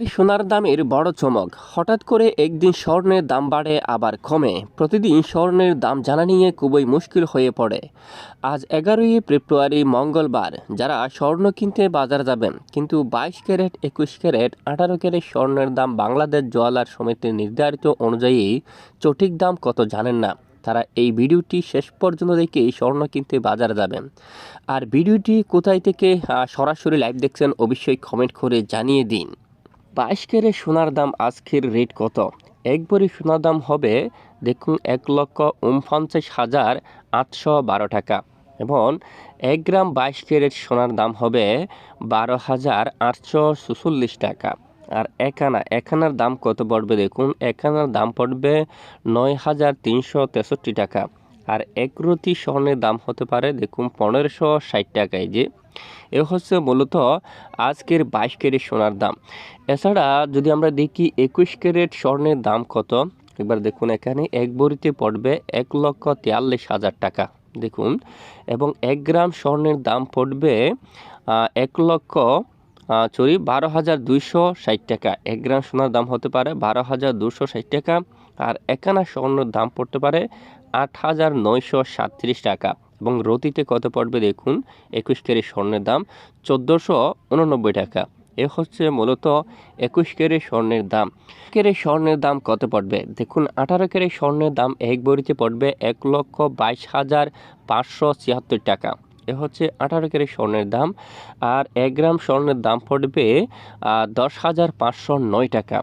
সোনার দামের বড় চমক। হঠাৎ করে একদিন স্বর্ণের দাম বাড়ে, আবার কমে। প্রতিদিন স্বর্ণের দাম জানা নিয়ে খুবই মুশকিল হয়ে পড়ে। আজ এগারোই ফেব্রুয়ারি, মঙ্গলবার। যারা স্বর্ণ কিনতে বাজার যাবেন, কিন্তু বাইশ ক্যারেট, একুশ ক্যারেট, আঠারো ক্যারেট স্বর্ণের দাম বাংলাদেশ জোয়ালার সমিতির নির্ধারিত অনুযায়ী সঠিক দাম কত জানেন না, তারা এই ভিডিওটি শেষ পর্যন্ত দেখে স্বর্ণ কিনতে বাজার যাবেন। আর ভিডিওটি কোথায় থেকে সরাসরি লাইভ দেখছেন অবশ্যই কমেন্ট করে জানিয়ে দিন। বাইশ ক্যারেট সোনার দাম আজকের রেট কত? এক ভরি সোনার দাম হবে, দেখুন, এক লক্ষ উনপঞ্চাশ হাজার আটশো বারো টাকা। এবং এক গ্রাম বাইশ ক্যারেট সোনার দাম হবে বারো হাজার আটশো চুচল্লিশ টাকা। আর এক আনা এক আনার দাম কত পড়বে, দেখুন এক আনার দাম পড়বে নয় হাজার তিনশো তেষট্টি টাকা। আর এক রতি স্বর্ণের দাম হতে পারে, দেখুন, পনেরোশো ষাট টাকায় যে এ হচ্ছে মূলত আজকের বাইশ ক্যারেট সোনার দাম। এছাড়া যদি আমরা দেখি একুশ ক্যারেট স্বর্ণের দাম কত একবার দেখুন এখানে এক বড়িতে পড়বে এক লক্ষ তেয়াল্লিশ হাজার টাকা। দেখুন, এবং এক গ্রাম স্বর্ণের দাম পড়বে এক লক্ষ সরি, বারো হাজার দুইশো ষাট টাকা। এক গ্রাম সোনার দাম হতে পারে বারো হাজার দুশো ষাট টাকা, আর একানা স্বর্ণের দাম পড়তে পারে আট হাজার নয়শো সাতত্রিশ টাকা। এবং রতিতে কত পড়বে দেখুন, একুশ ক্যারেট স্বর্ণের দাম, চোদ্দোশো উননব্বই টাকা। এ হচ্ছে মূলত একুশ ক্যারেট স্বর্ণের দাম। ক্যারেট স্বর্ণের দাম কত পড়বে? দেখুন, আঠারো ক্যারেট স্বর্ণের দাম এক বড়িতে পড়বে এক লক্ষ বাইশ হাজার পাঁচশো ছিয়াত্তর টাকা। এ হচ্ছে আঠারো ক্যারেট স্বর্ণের দাম, আর এক গ্রাম স্বর্ণের দাম পড়বে দশ হাজার পাঁচশো নয় টাকা।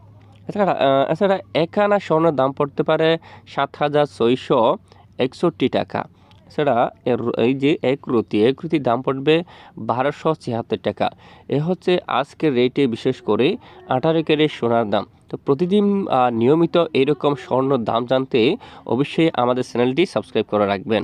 এছাড়া এছাড়া এক আনা স্বর্ণের দাম পড়তে পারে সাত হাজার ছয়শো একষট্টি টাকা। এর এই যে এক রুতি, এক রুতির দাম পড়বে বারোশো ছিয়াত্তর টাকা। এ হচ্ছে আজকের রেটে বিশেষ করে আঠারো ক্যারেট সোনার দাম। তো প্রতিদিন নিয়মিত এরকম স্বর্ণ দাম জানতে অবশ্যই আমাদের চ্যানেলটি সাবস্ক্রাইব করে রাখবেন।